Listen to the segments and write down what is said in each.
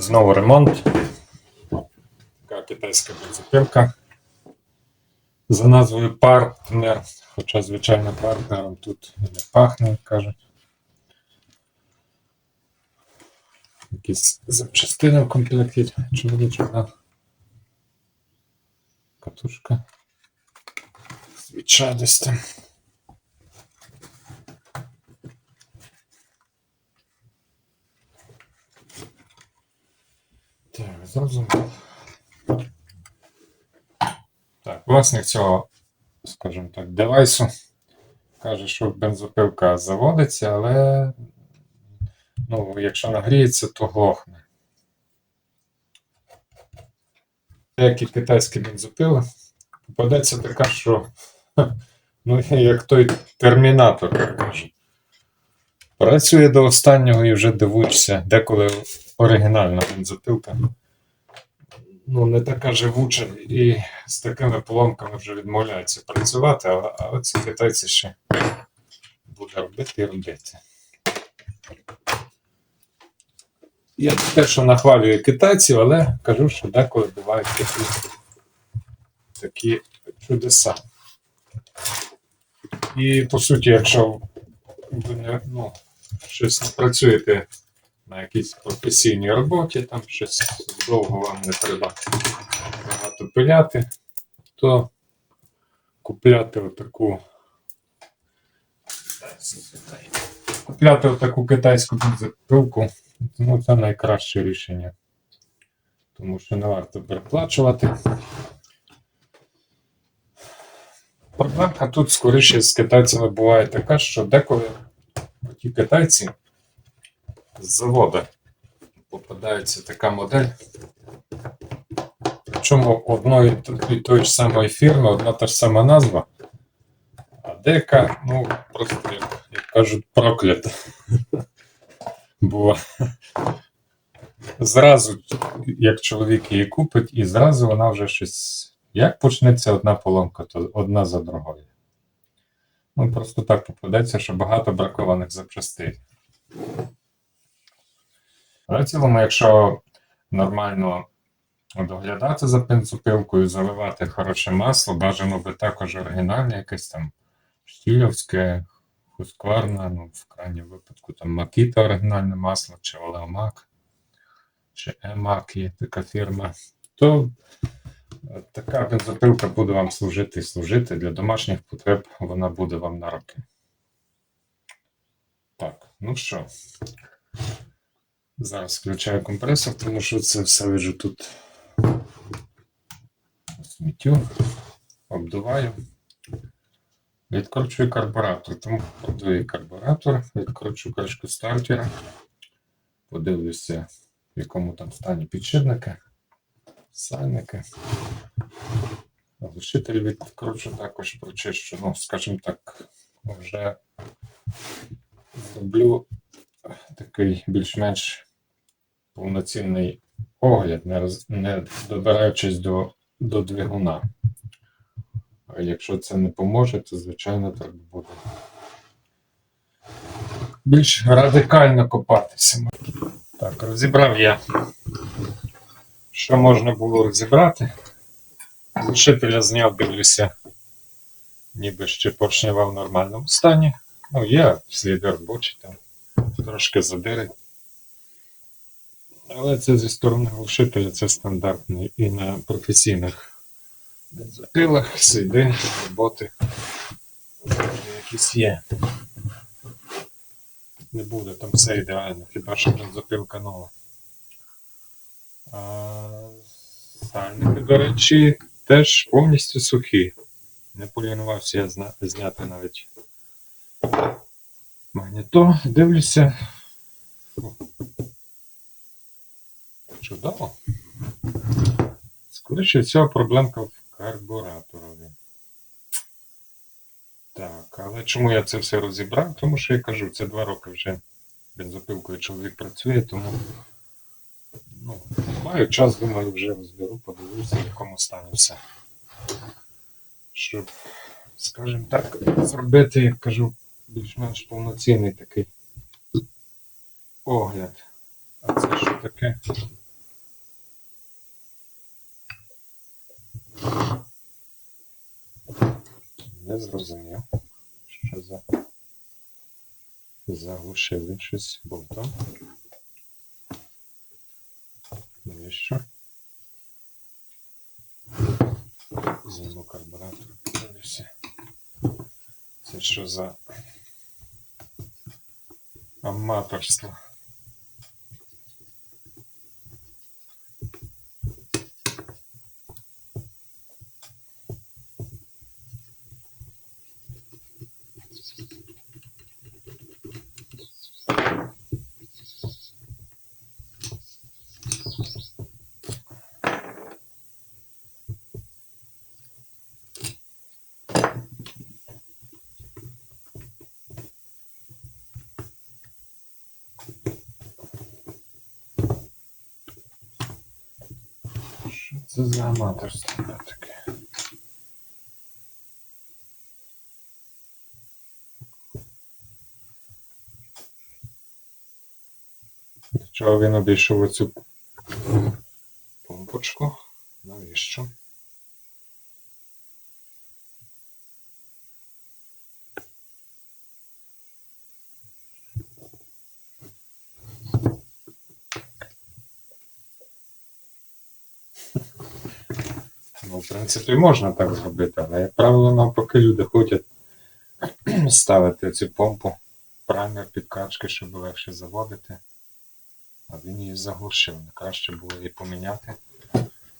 Знову ремонт. Така китайська бензопилка. За назвою партнер. Хоча, звичайно, партнером тут і не пахне, кажуть. Якісь запчастини в комплекті чоловічок дав. Катушка. Свіча десь. Так, зрозуміло. Так, власник цього, скажімо так, девайсу каже, що бензопилка заводиться, але ну, якщо нагріється, то глохне. Деякі китайські бензопили попадеться така, що ну, як той термінатор, кажуть. Працює до останнього і вже дивуєшся, деколи оригінальна бензопилка. Ну, не така живуча і з такими поломками вже відмовляються працювати, але, але ці китайці ще буде робити і робити. Я те, що нахвалюю китайців, але кажу, що деколи бувають такі, такі чудеса. І по суті, якщо ви не, ну, щось працюєте на якійсь професійній роботі, там щось довго вам не треба багато пиляти, то купляти отаку купляти отаку китайську бензопилку, ну це найкраще рішення. Тому що не варто переплачувати. Проблемка тут скоріше з китайцями буває така, що деколи ті китайці з заводу попадається така модель. Причому одної і тої ж самої фірми, одна та ж сама назва, а дека, ну, просто, як, як кажуть, проклята. Бо зразу, як чоловік її купить, і зразу вона вже щось. Як почнеться одна поломка, то одна за другою. Ну, просто так попадеться, що багато бракованих запчастин. Але в цілому, якщо нормально доглядати за бензопилкою, заливати хороше масло, бажано би також оригінальне, якесь там штілівське, хускварне, ну, в крайньому випадку там Макіта оригінальне масло, чи Олеомак, чи Емак є така фірма, то така бензопилка буде вам служити і служити. Для домашніх потреб вона буде вам на роки. Так, ну що. Зараз включаю компресор, тому що це все виджу тут сміттю, обдуваю. Відкручую карбуратор, тому продую карбуратор, відкручу кришку стартера, подивлюся, в якому там стані підшипники, сальники. Глушитель відкручу також прочищу, ну, скажімо так, вже зроблю такий більш-менш повноцінний огляд, не, роз, не добираючись до, до двигуна. А якщо це не поможе, то звичайно треба буде більш радикально копатися. Так, розібрав я, що можна було розібрати. Глушителя зняв, дивлюся, ніби ще поршнева в нормальному стані. Ну, є сліди робочі там, трошки задири. Але це зі сторони глушителя це стандартний і на професійних бензопилах, сліди, роботи якісь є. Не буде там все ідеально, хіба що бензопилка нова. Сальники, до речі, теж повністю сухі. Не полінувався я зняти навіть магніто. Дивлюся. Чудово. Скоріше всього, проблемка в карбураторові. Так, але чому я це все розібрав? Тому що я кажу, це два роки вже бензопилкою чоловік працює, тому ну, маю час, думаю, вже розберу, подивлюся, в якому стані все. Щоб, скажімо так, зробити, як кажу, більш-менш повноцінний такий огляд. А це що таке? Не зрозумів, що за За заглушили щось болтом. Навіщо? Зніму карбуратор, подивлюся. Це що за аматорство? Що це за аматорство таке? Чого він обійшов оцю помпочку? Навіщо? Ну, в принципі, можна так зробити, але, як правило, навпаки, люди хочуть ставити цю помпу праймер підкачки, щоб легше заводити. А він її заглушив. Не краще було її поміняти,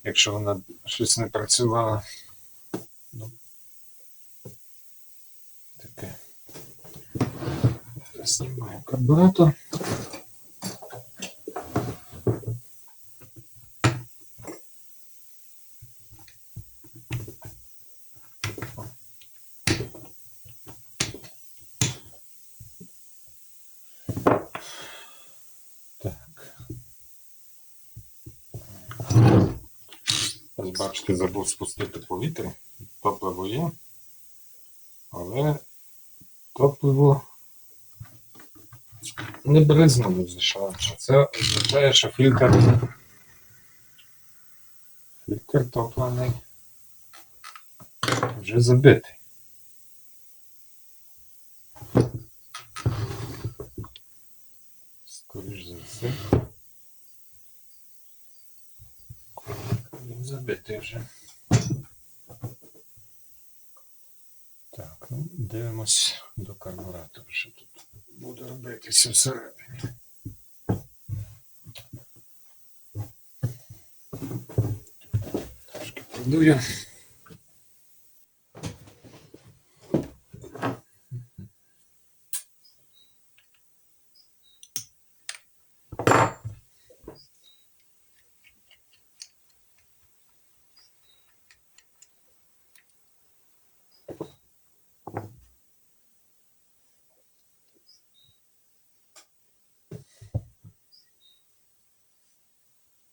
якщо вона щось не працювала. Ну, таке. Знімаю карбуратор. Так. Ось бачите, забув спустити повітря. Топливо є. Але топливо не бризнуло зійшло. Це означає, що фільтр. Фільтр топлений вже забитий. Скоріш за все. Він забитий вже. Так, ну, дивимось до карбуратора, що тут буде робитися всередині. Трошки продую.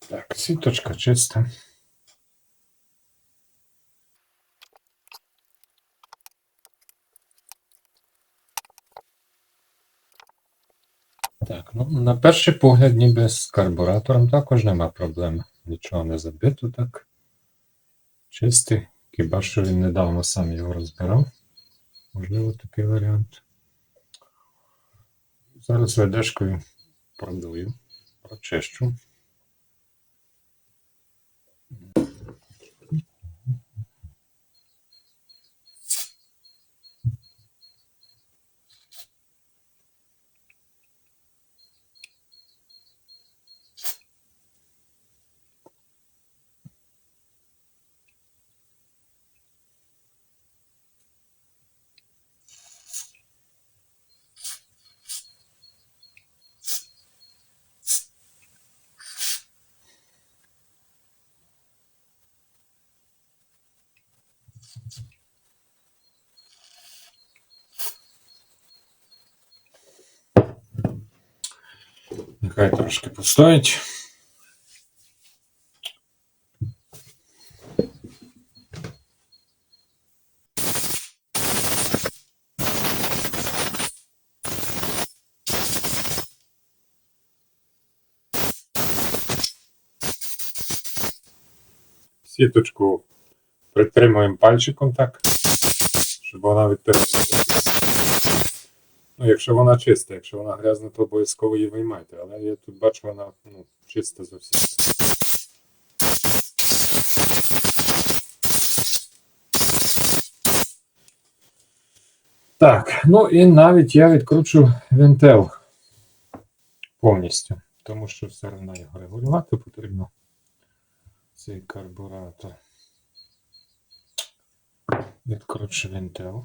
Так, сіточка чиста. Так, ну на перший погляд, ніби з карбуратором також нема проблем. Нічого не забито так. Чистий. Хіба що він недавно сам його розбирав. Можливо, такий варіант. Зараз ведешкою продую, прочищу. Нехай трошки постоїть. Сіточку притримуємо пальчиком так, щоб вона від Ну, якщо вона чиста, якщо вона грязна, то обов'язково її виймайте. Але я тут бачу, вона ну, чиста зовсім. Так, ну і навіть я відкручу вентил повністю, тому що все одно його регулювати потрібно. Цей карбуратор. Відкручу вентил.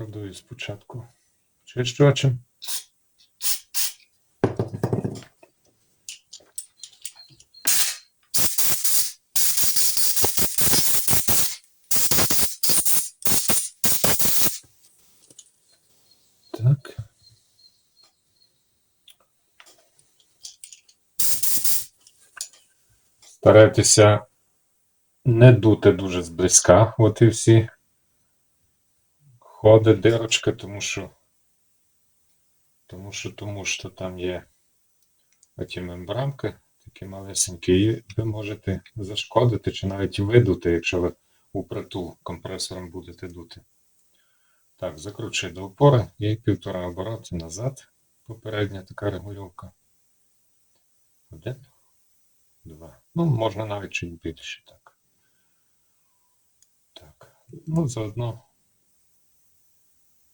Продую спочатку чищувачем. Так. Старайтеся не дути дуже зблизька, от і всі ходи, дирочки, тому що тому що, тому що там є оті мембранки, такі малесенькі, і ви можете зашкодити чи навіть видути, якщо ви у притул компресором будете дути. Так, закручую до опори і півтора обороти назад. Попередня така регулювання. Один, два. Ну, можна навіть чуть більше так. Так. Ну, заодно.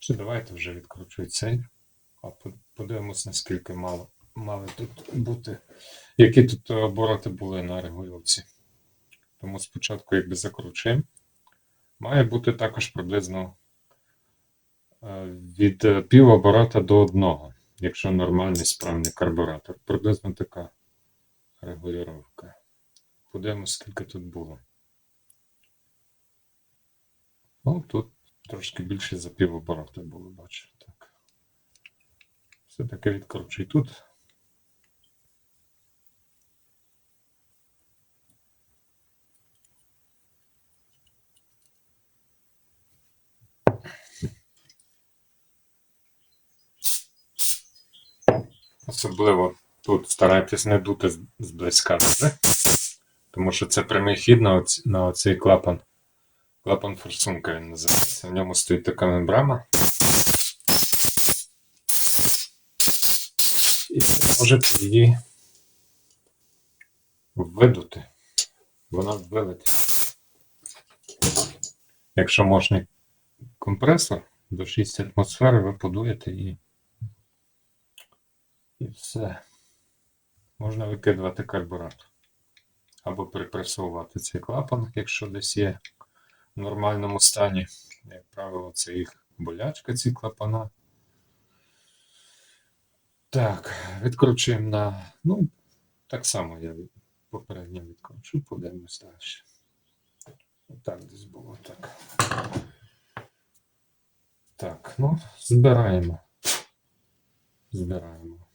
Чи давайте вже відкручуй цей. А по- подивимось, наскільки мало мали тут бути. Які тут обороти були на регулювці. Тому спочатку, якби закручуємо. Має бути також приблизно е, від пів оборота до одного, якщо нормальний справний карбуратор. Приблизно така регулювання. Подивимось, скільки тут було. Ну, тут трошки більше за пів оборота було, бачу. Так. Все-таки відкручуй тут. Особливо тут старайтесь не дути зблизька, тому що це прямий хід на, оці, на оцей клапан. Клапан форсунка він називається. В ньому стоїть така мембрана. І ви можете її видути. Вона вилетить. Якщо мощний компресор до 6 атмосфер, ви подуєте і. І все. Можна викидувати карбуратор. Або припресовувати цей клапан, якщо десь є в нормальному стані. Як правило, це їх болячка, ці клапана. Так, відкручуємо на. Ну, так само я попередньо відкручу, подивимось далі. Так, десь було так. Так, ну, збираємо. Збираємо.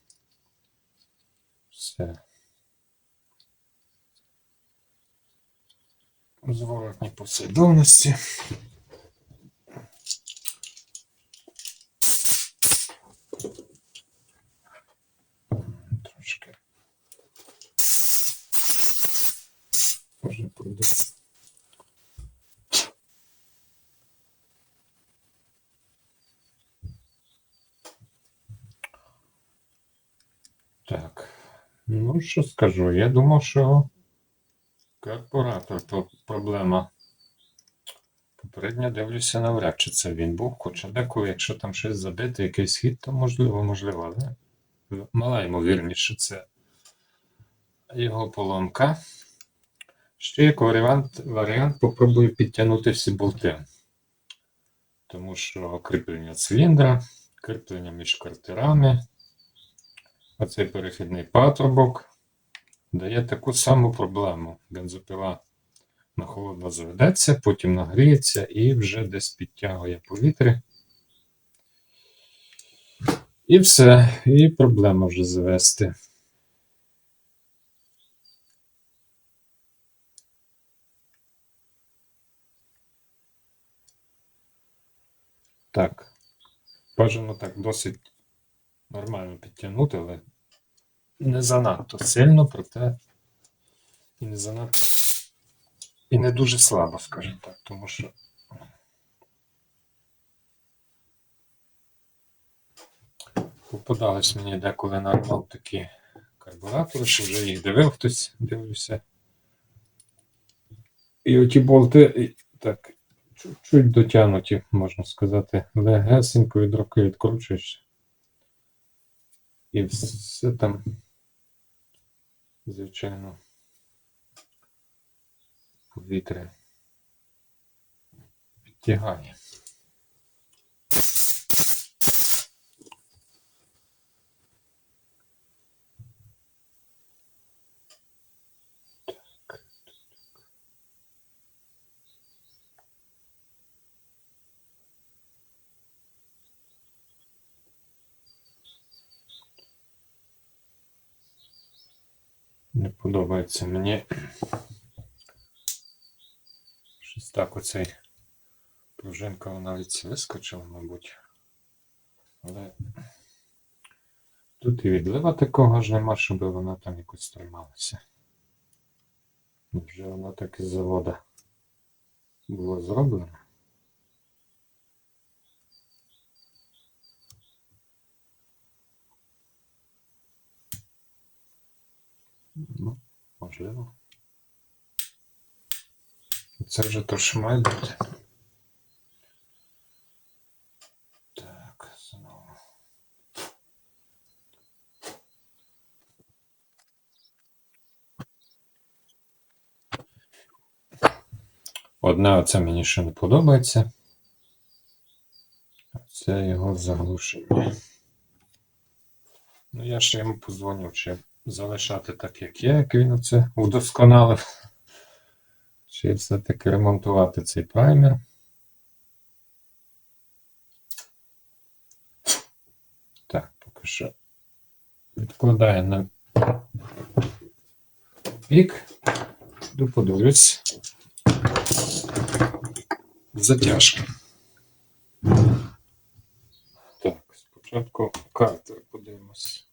Все. У зворотній послідовності. Трошки. Може пройде. Так. Ну, що скажу? Я думав, що карбуратор то проблема. Попередньо дивлюся навряд чи це він був, хоча деколи, якщо там щось забити, якийсь хід, то можливо, можливо, але мала ймовірність, що це його поломка. Ще як варіант, варіант попробую підтягнути всі болти. Тому що кріплення циліндра, кріплення між картерами, оцей перехідний патрубок дає таку саму проблему. Бензопила на холодно заведеться, потім нагріється і вже десь підтягує повітря. І все, і проблема вже завести. Так. Бажано так досить нормально підтягнути, але не занадто сильно, проте і не занадто і не дуже слабо, скажімо так, тому що. Попадались мені деколи на такі карбуратори, що вже їх дивив хтось, дивлюся. І оті болти так чуть-чуть дотягнуті, можна сказати, легесенько від руки відкручуєш. І все там, звичайно, повітря підтягає. Не подобається мені. Щось так оцей пружинка вона від вискочила, мабуть. Але тут і відлива такого ж нема, щоб вона там якось трималася. Вже воно так із завода було зроблено. Ну, можливо. Це вже то, що має бути. Так, знову. Одне оце мені ще не подобається. Це його заглушення. Ну, я ще йому позвонив, чи залишати так, як є, як він оце удосконалив. Чи все-таки ремонтувати цей праймер. Так, поки що відкладаю на бік. Іду подивлюсь. Затяжки. Так, спочатку картер подивимось.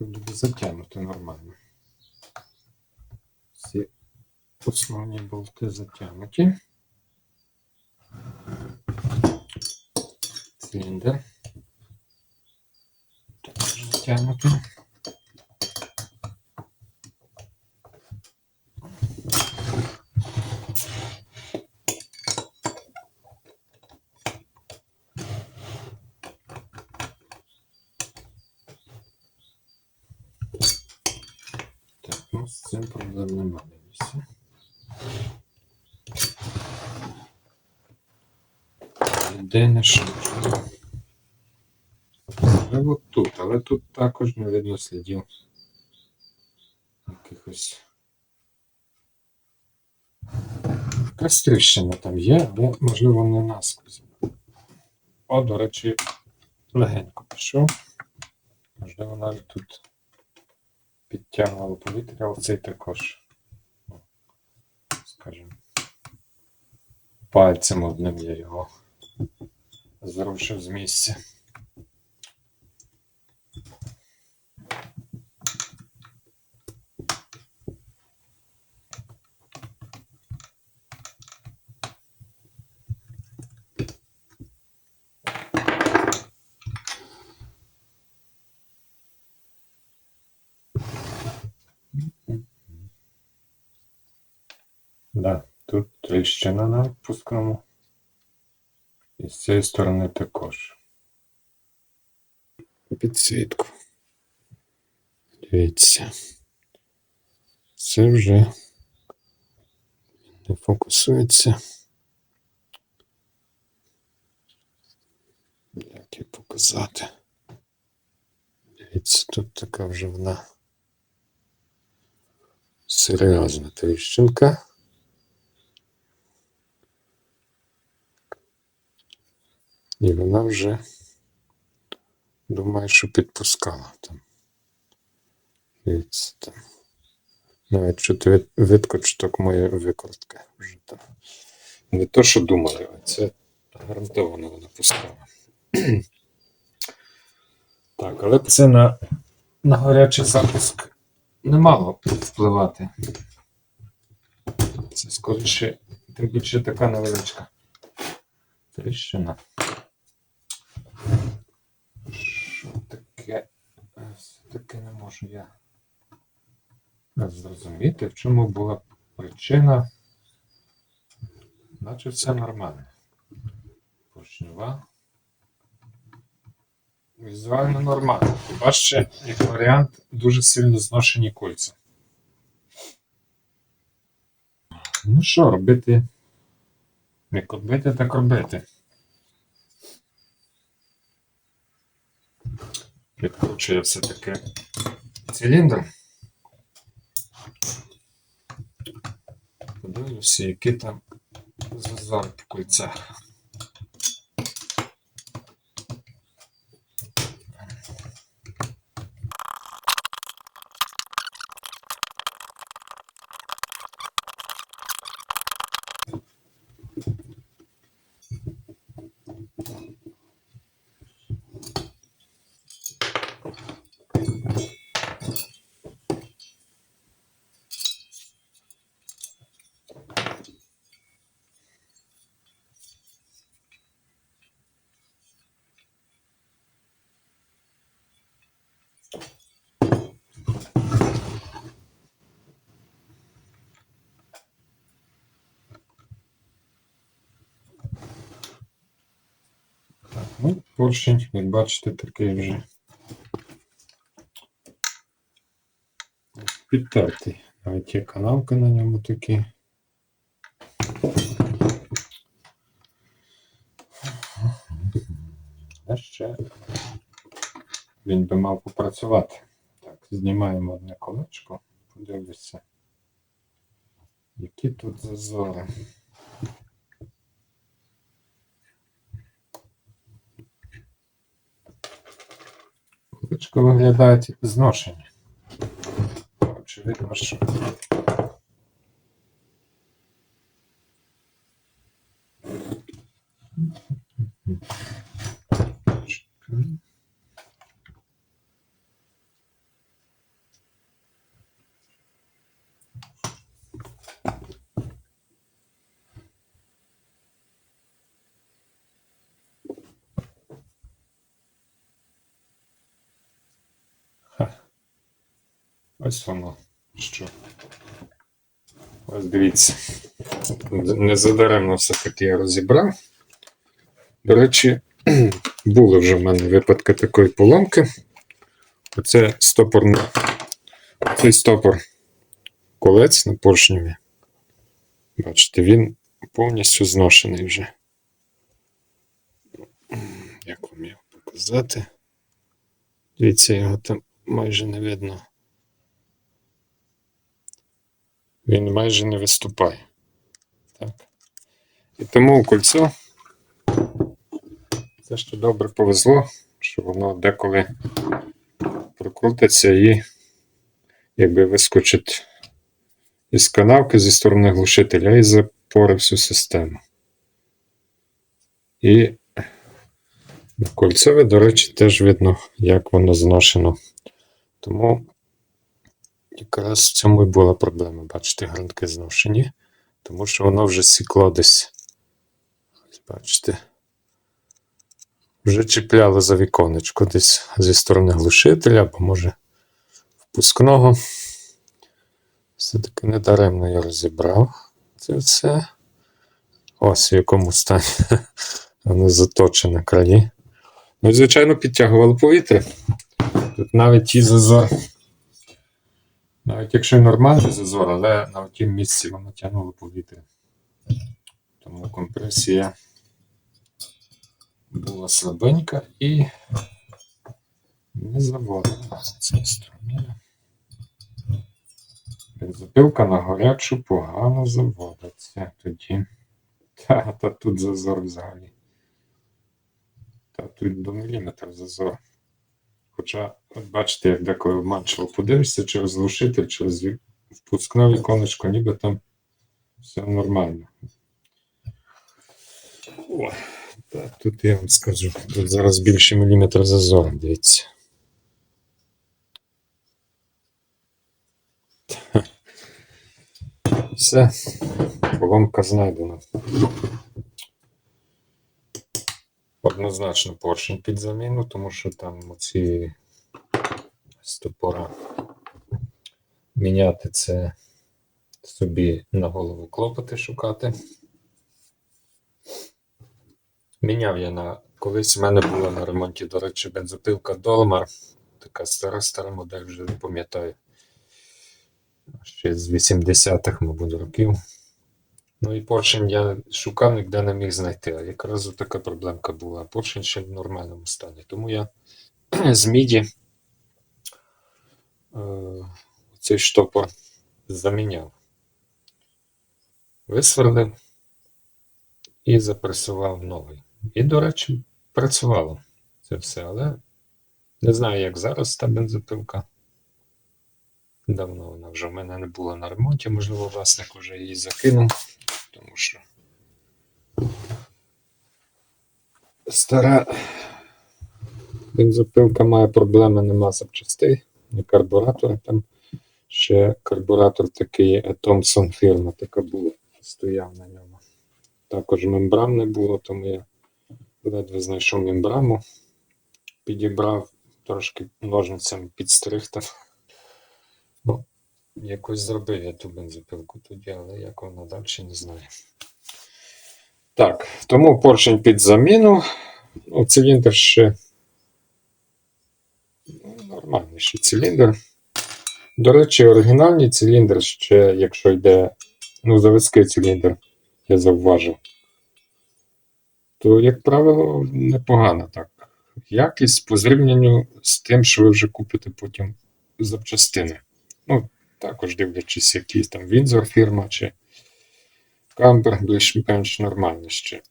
Ну. Буде затягнути нормально. Всі основні болти затягнуті. Циліндр. Також затягнутий. Так, ну з цим проблем немає. Дивіться. Єдине, що можливо тут, але тут також не видно слідів якихось. Якась там є, але можливо не наскрізь. О, до речі, легенько пішов. Можливо, навіть тут підтягувало повітря, але цей також, ну, скажімо, пальцем одним я його зрушив з місця. Тут тріщина на відпускному. І з цієї сторони також. Підсвітку. Дивіться. Це вже не фокусується. Як її показати? Дивіться, тут така вже вона серйозна тріщинка. І вона вже думаю, що підпускала там. Дивіться там. Навіть чути від, відкочок моєї викрутки вже там. Не то, що думали, а це гарантовано вона пускала. так, але це на, на гарячий запуск не мало впливати. Це скоріше, тим більше така невеличка тріщина. Що таке? Все-таки не можу я зрозуміти, в чому була причина. Наче все нормально. Поршнева. Візуально нормально. Хіба ще, як варіант, дуже сильно зношені кольця. Ну що, робити? Як робити, так робити. Відкручую все-таки циліндр. Подивлюся, які там зазор по кольцях. Так, ну, поршень, як бачите, такий вже підтертий. Навіть є канавка на ньому такі. А ще він би мав попрацювати. Так, знімаємо одне колечко, подивлюся, які тут зазори. Колечко виглядають зношені. Очевидно, що. Ось воно що. Ось дивіться. Незадаремно все-таки я розібрав. До речі, були вже в мене випадки такої поломки. Оце стопорний, цей стопор колець на поршневі. Бачите, він повністю зношений вже. Як вам його показати? Дивіться, його там майже не видно. Він майже не виступає. Так. І тому кольцо це ще добре повезло, що воно деколи прокрутиться і якби вискочить із канавки зі сторони глушителя і запори всю систему. І кольцеве, до речі, теж видно, як воно зношено. Тому якраз в цьому і була проблема. Бачите, гранки зношені, тому що воно вже сікло десь. Ось бачите. Вже чіпляло за віконечко десь зі сторони глушителя, або може впускного. Все-таки недаремно я розібрав це все. Ось в якому стані воно заточене краї. Ну звичайно, підтягувало повітря. Тут навіть ті зазор. Навіть якщо нормальний зазор, але на тім місці воно тягнуло повітря. Тому компресія була слабенька і не заводила з цієї. Бензопилка на гарячу погано заводиться тоді. Та, та тут зазор взагалі. Та тут до міліметра зазор. Хоча, бачите, як деколи обманчиво подивишся через глушитель, через впускне віконечко, ніби там все нормально. О, так, Тут я вам скажу, тут зараз більше міліметра зазор, дивіться. Все, поломка знайдена. Однозначно поршень під заміну, тому що там оці стопора міняти це собі на голову клопоти шукати. Міняв я на. Колись в мене була на ремонті, до речі, бензопилка Долмар. Така стара стара модель, вже не пам'ятаю. Ще з 80-х, мабуть, років. Ну і поршень я шукав, ніде не міг знайти. А якраз така проблемка була. Поршень ще в нормальному стані. Тому я з міді е, цей штопор заміняв. Висверлив і запресував новий. І, до речі, працювало це все, але не знаю, як зараз та бензопилка. Давно вона вже в мене не була на ремонті, можливо, власник вже її закинув, тому що стара бензопилка має проблеми, нема запчастей, ні карбуратора. Там ще карбуратор такий е, Thomson фірма така була, стояв на ньому. Також мембран не було, тому я ледве знайшов мембрану, підібрав, трошки ножницями підстриг там. Ну, якось зробив я ту бензопилку тоді, але як вона далі, не знаю. Так, тому поршень під заміну. Ну, циліндр ще ну, нормальний ще циліндр. До речі, оригінальний циліндр ще, якщо йде, ну, заводський циліндр, я зауважив, то, як правило, непогана так. Якість по зрівнянню з тим, що ви вже купите потім запчастини. Ну, також дивлячись, які там Вінзор фірма чи Камбер більш-менш нормальні ще.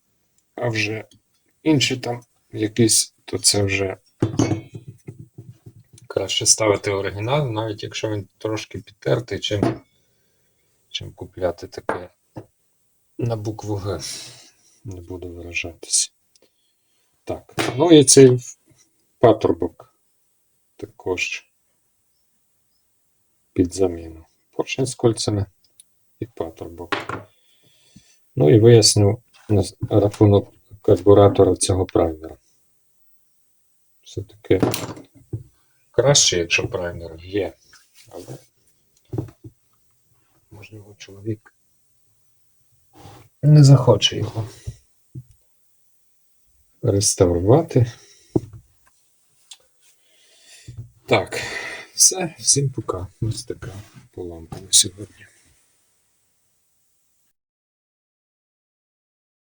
А вже інші там якісь, то це вже краще ставити оригінал, навіть якщо він трошки підтертий, чим, чим купляти таке на букву Г. Не буду виражатися. Так, ну і цей патрубок також під заміну. Поршень з кольцями і патрубок. Ну і виясню рахунок карбуратора цього праймера. Все-таки краще, якщо праймер є, але можливо чоловік не захоче його реставрувати. Так, все, всім пока. Ось така поломка на сьогодні.